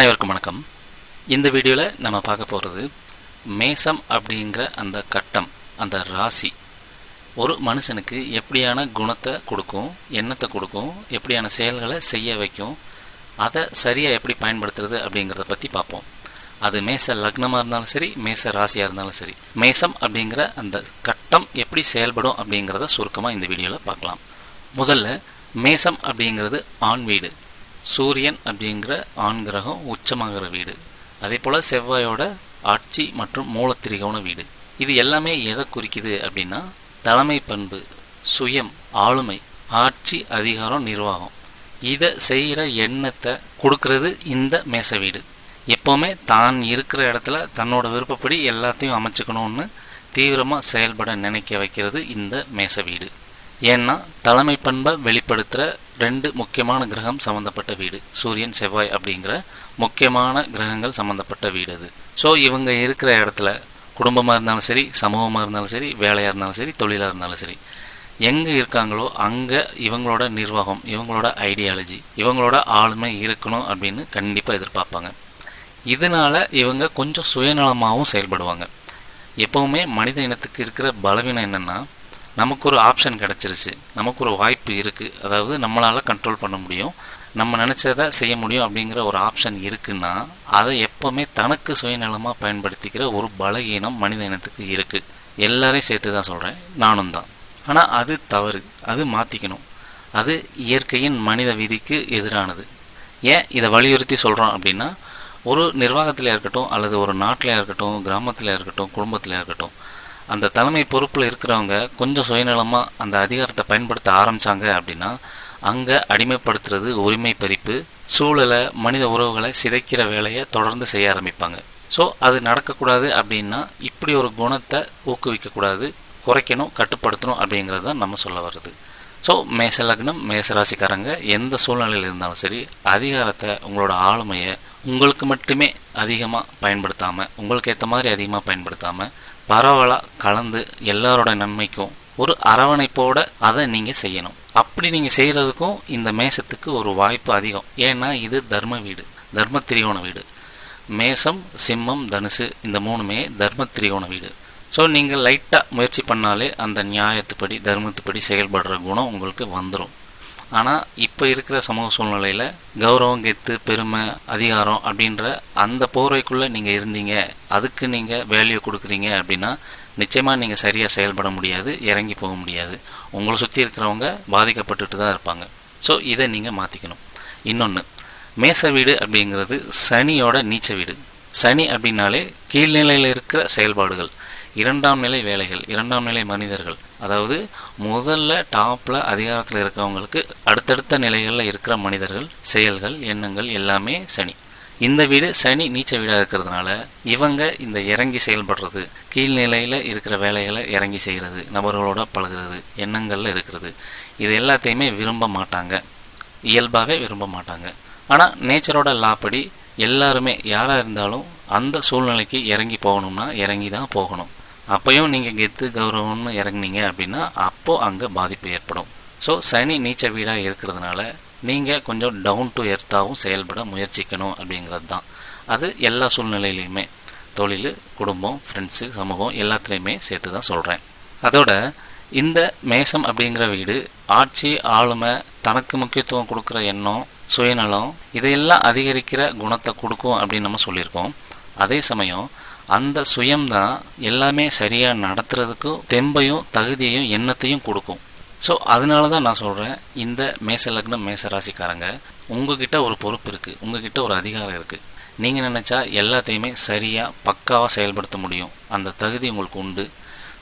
அனைவருக்கும் வணக்கம். இந்த வீடியோவில் நம்ம பார்க்க போகிறது மேசம் அப்படிங்கிற அந்த கட்டம் அந்த ராசி. ஒரு மனுஷனுக்கு எப்படியான குணத்தை கொடுக்கும் எண்ணத்தை கொடுக்கும் எப்படியான செயல்களை செய்ய வைக்கும் அதை சரியாக எப்படி பயன்படுத்துறது அப்படிங்கிறத பற்றி பார்ப்போம். அது மேச லக்னமாக இருந்தாலும் சரி மேச ராசியாக இருந்தாலும் சரி. மேசம் அப்படிங்கிற அந்த கட்டம் எப்படி செயல்படும் அப்படிங்கிறத சுருக்கமாக இந்த வீடியோவில் பார்க்கலாம். முதல்ல மேசம் அப்படிங்கிறது ஆண் வீடு. சூரியன் அப்படிங்கிற ஆண் கிரகம் உச்சமாகிற வீடு. அதே போல் செவ்வாயோட ஆட்சி மற்றும் மூலத்திரிகோண வீடு. இது எல்லாமே எதை குறிக்குது அப்படின்னா தலைமை பண்பு சுயம் ஆளுமை ஆட்சி அதிகாரம் நிர்வாகம். இதை செய்கிற எண்ணத்தை கொடுக்கறது இந்த மேச வீடு. எப்போவுமே தான் இருக்கிற இடத்துல தன்னோட விருப்பப்படி எல்லாத்தையும் அமைச்சுக்கணும்னு தீவிரமாக செயல்பட நினைக்க வைக்கிறது இந்த மேச வீடு. ஏன்னா தலைமை பண்பை வெளிப்படுத்துகிற ரெண்டு முக்கியமான கிரகம் சம்மந்தப்பட்ட வீடு. சூரியன் செவ்வாய் அப்படிங்கிற முக்கியமான கிரகங்கள் சம்மந்தப்பட்ட வீடு அது. ஸோ இவங்க இருக்கிற இடத்துல குடும்பமாக இருந்தாலும் சரி சமூகமாக இருந்தாலும் சரி வேலையாக இருந்தாலும் சரி தொழிலாக இருந்தாலும் சரி எங்கே இருக்காங்களோ அங்கே இவங்களோட நிர்வாகம் இவங்களோட ஐடியாலஜி இவங்களோட ஆளுமை இருக்கணும் அப்படின்னு கண்டிப்பாக எதிர்பார்ப்பாங்க. இதனால இவங்க கொஞ்சம் சுயநலமாகவும் செயல்படுவாங்க. எப்போவுமே மனித இனத்துக்கு இருக்கிற பலவீனம் என்னென்னா நமக்கு ஒரு ஆப்ஷன் கிடச்சிருச்சு. நமக்கு ஒரு வாய்ப்பு இருக்குது அதாவது நம்மளால் கண்ட்ரோல் பண்ண முடியும். நம்ம நினச்சதை செய்ய முடியும் அப்படிங்கிற ஒரு ஆப்ஷன் இருக்குன்னா அதை எப்போவுமே தனக்கு சுயநலமாக பயன்படுத்திக்கிற ஒரு பலகீனம் மனித இனத்துக்கு இருக்குது எல்லாரையும் சேர்த்து தான் சொல்கிறேன் நானும் தான். ஆனால் அது தவறு. அது மாற்றிக்கணும் அது இயற்கையின் மனித விதிக்கு எதிரானது. ஏன் இதை வலியுறுத்தி சொல்கிறோம் அப்படின்னா ஒரு நிர்வாகத்தில் இருக்கட்டும் அல்லது ஒரு நாட்டில் இருக்கட்டும் கிராமத்தில் இருக்கட்டும் குடும்பத்தில் இருக்கட்டும் அந்த தலைமை பொறுப்பில் இருக்கிறவங்க கொஞ்சம் சுயநலமாக அந்த அதிகாரத்தை பயன்படுத்த ஆரம்பித்தாங்க அப்படின்னா அங்கே அடிமைப்படுத்துறது உரிமை பறிப்பு சூழலை மனித உறவுகளை சிதைக்கிற வேலையை தொடர்ந்து செய்ய ஆரம்பிப்பாங்க. ஸோ அது நடக்கக்கூடாது அப்படின்னா இப்படி ஒரு குணத்தை ஊக்குவிக்கக்கூடாது குறைக்கணும் கட்டுப்படுத்தணும் அப்படிங்கிறது தான் நம்ம சொல்ல வருது ஸோ மேச லக்னம் மேசராசிக்காரங்க எந்த சூழ்நிலையில் இருந்தாலும் சரி அதிகாரத்தை உங்களோட ஆளுமையை உங்களுக்கு மட்டுமே அதிகமாக பயன்படுத்தாமல் உங்களுக்கு ஏற்ற மாதிரி அதிகமாக பயன்படுத்தாமல் பரவலாக கலந்து எல்லாரோட நன்மைக்கும் ஒரு அரவணைப்போட அதை நீங்கள் செய்யணும். அப்படி நீங்கள் செய்கிறதுக்கும் இந்த மேசத்துக்கு ஒரு வாய்ப்பு அதிகம். ஏன்னா இது தர்ம வீடு தர்ம திரிகோண வீடு. மேசம் சிம்மம் தனுசு இந்த மூணுமே தர்ம திரிகோண வீடு. ஸோ நீங்கள் லைட்டாக முயற்சி பண்ணாலே அந்த நியாயத்துப்படி தர்மத்துப்படி செயல்படுற குணம் உங்களுக்கு வந்துடும் ஆனால் இப்போ இருக்கிற சமூக சூழ்நிலையில் கௌரவம் கெத்து பெருமை அதிகாரம் அப்படின்ற அந்த போர்வைக்குள்ளே நீங்கள் இருந்தீங்க. அதுக்கு நீங்கள் வேல்யூ கொடுக்குறீங்க அப்படின்னா நிச்சயமாக நீங்கள் சரியாக செயல்பட முடியாது இறங்கி போக முடியாது. உங்களை சுற்றி இருக்கிறவங்க பாதிக்கப்பட்டுட்டு தான் இருப்பாங்க. ஸோ இதை நீங்கள் மாற்றிக்கணும் இன்னொன்று மேச வீடு அப்படிங்கிறது சனியோட நீச்ச வீடு. சனி அப்படின்னாலே கீழ்நிலையில் இருக்கிற செயல்பாடுகள். இரண்டாம் நிலை வேலைகள் இரண்டாம் நிலை மனிதர்கள். அதாவது முதல்ல டாப்பில் அதிகாரத்தில் இருக்கிறவங்களுக்கு அடுத்தடுத்த நிலைகளில் இருக்கிற மனிதர்கள் செயல்கள் எண்ணங்கள் எல்லாமே சனி. இந்த வீடு சனி நீச்ச வீடாக இருக்கிறதுனால இவங்க இந்த இறங்கி செயல்படுறது கீழ்நிலையில் இருக்கிற வேலைகளை இறங்கி செய்கிறது நபர்களோட பழகிறது எண்ணங்களில் இருக்கிறது. இது எல்லாத்தையுமே விரும்ப மாட்டாங்க. இயல்பாகவே விரும்ப மாட்டாங்க. ஆனால் நேச்சரோட லா படி எல்லாருமே யாராக இருந்தாலும் அந்த சூழ்நிலைக்கு இறங்கி போகணும்னா இறங்கி தான் போகணும். அப்பையும் நீங்கள் கெத்து கௌரவம்னு இறங்குனீங்க அப்படின்னா அப்போது அங்கே பாதிப்பு ஏற்படும். ஸோ சனி நீச்ச வீடாக இருக்கிறதுனால நீங்கள் கொஞ்சம் டவுன் டு எர்த்தாகவும் செயல்பட முயற்சிக்கணும் அப்படிங்கிறது தான் அது எல்லா சூழ்நிலையிலையுமே. தொழில் குடும்பம் ஃப்ரெண்ட்ஸு சமூகம் எல்லாத்துலேயுமே சேர்த்து தான் சொல்கிறேன் அதோட இந்த மேசம் அப்படிங்கிற வீடு ஆட்சி ஆளுமை தனக்கு முக்கியத்துவம் கொடுக்குற எண்ணம் சுயநலம் இதையெல்லாம் அதிகரிக்கிற குணத்தை கொடுக்கும் அப்படின்னு நம்ம சொல்லியிருக்கோம். அதே சமயம் அந்த சுயம்தான் எல்லாமே சரியாக நடத்துறதுக்கும் தெம்பையும் தகுதியையும் எண்ணத்தையும் கொடுக்கும். ஸோ அதனால தான் நான் சொல்கிறேன் இந்த மேச லக்னம் மேச ராசிக்காரங்க உங்ககிட்ட ஒரு பொறுப்பு இருக்குது உங்ககிட்ட ஒரு அதிகாரம் இருக்குது நீங்கள் நினச்சா எல்லாத்தையுமே சரியாக பக்காவாக செயல்படுத்த முடியும். அந்த தகுதி உங்களுக்கு உண்டு.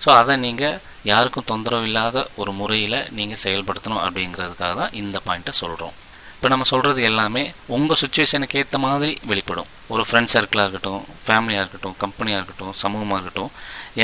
ஸோ அதை நீங்கள் யாருக்கும் தொந்தரவு இல்லாத ஒரு முறையில் நீங்கள் செயல்படுத்தணும் அப்படிங்கிறதுக்காக தான் இந்த பாயிண்ட்டை சொல்கிறோம் இப்போ நம்ம சொல்கிறது எல்லாமே உங்கள் சுச்சுவேஷனுக்கு ஏற்ற மாதிரி வெளிப்படும். ஒரு ஃப்ரெண்ட் சர்க்கிளாக இருக்கட்டும் ஃபேமிலியாக இருக்கட்டும் கம்பெனியாக இருக்கட்டும் சமூகமாக இருக்கட்டும்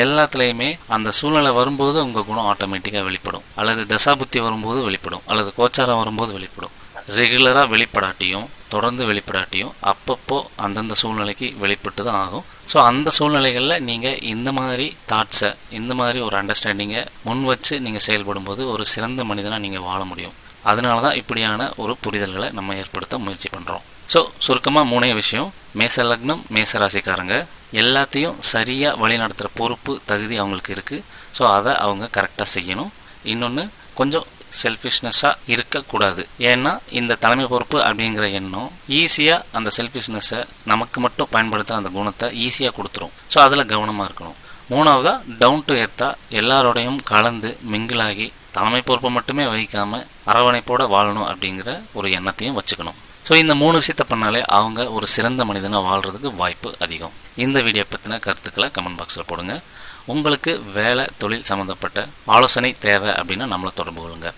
எல்லாத்துலேயுமே அந்த சூழ்நிலை வரும்போது உங்கள் குணம் ஆட்டோமேட்டிக்காக வெளிப்படும். அல்லது தசாபுத்தி வரும்போது வெளிப்படும். அல்லது கோச்சாரம் வரும்போது வெளிப்படும். ரெகுலராக வெளிப்படாட்டியும் தொடர்ந்து வெளிப்படாட்டியும் அப்பப்போ அந்தந்த சூழ்நிலைக்கு வெளிப்பட்டு தான் ஆகும். ஸோ அந்த சூழ்நிலைகளில் நீங்கள் இந்த மாதிரி தாட்ஸை இந்த மாதிரி ஒரு அண்டர்ஸ்டாண்டிங்கை முன் வச்சு நீங்கள் செயல்படும்போது ஒரு சிறந்த மனிதனாக நீங்கள் வாழ முடியும். அதனால தான் இப்படியான ஒரு புரிதல்களை நம்ம ஏற்படுத்த முயற்சி பண்ணுறோம் ஸோ சுருக்கமாக மூணே விஷயம். மேச லக்னம் மேச ராசிக்காரங்க. எல்லாத்தையும் சரியாக வழிநடத்துகிற பொறுப்பு தகுதி அவங்களுக்கு இருக்குது ஸோ அதை அவங்க கரெக்டாக செய்யணும். இன்னொன்று கொஞ்சம் செல்ஃபிஷ்னஸ்ஸாக இருக்கக்கூடாது. ஏன்னா இந்த தலைமை பொறுப்பு அப்படிங்கிற எண்ணம் ஈஸியாக அந்த செல்ஃபிஷ்னஸை நமக்கு மட்டும் பயன்படுத்துகிற அந்த குணத்தை ஈஸியாக கொடுத்துரும். ஸோ அதில் கவனமாக இருக்கணும். மூணாவதாக டவுன் டு எர்த்தாக எல்லாரோடையும் கலந்து மிங்கிளாகி தலைமை பொறுப்பை மட்டுமே வகிக்காமல் அரவணைப்போட வாழணும் அப்படிங்கிற ஒரு எண்ணத்தையும் வச்சுக்கணும். ஸோ இந்த மூணு விஷயத்த பண்ணாலே அவங்க ஒரு சிறந்த மனிதனாக வாழ்கிறதுக்கு வாய்ப்பு அதிகம். இந்த வீடியோ பற்றின கருத்துக்களை கமெண்ட் பாக்ஸில் போடுங்க. உங்களுக்கு வேலை தொழில் சம்மந்தப்பட்ட ஆலோசனை தேவை அப்படின்னா நம்மளை தொடர்பு கொள்ளுங்கள்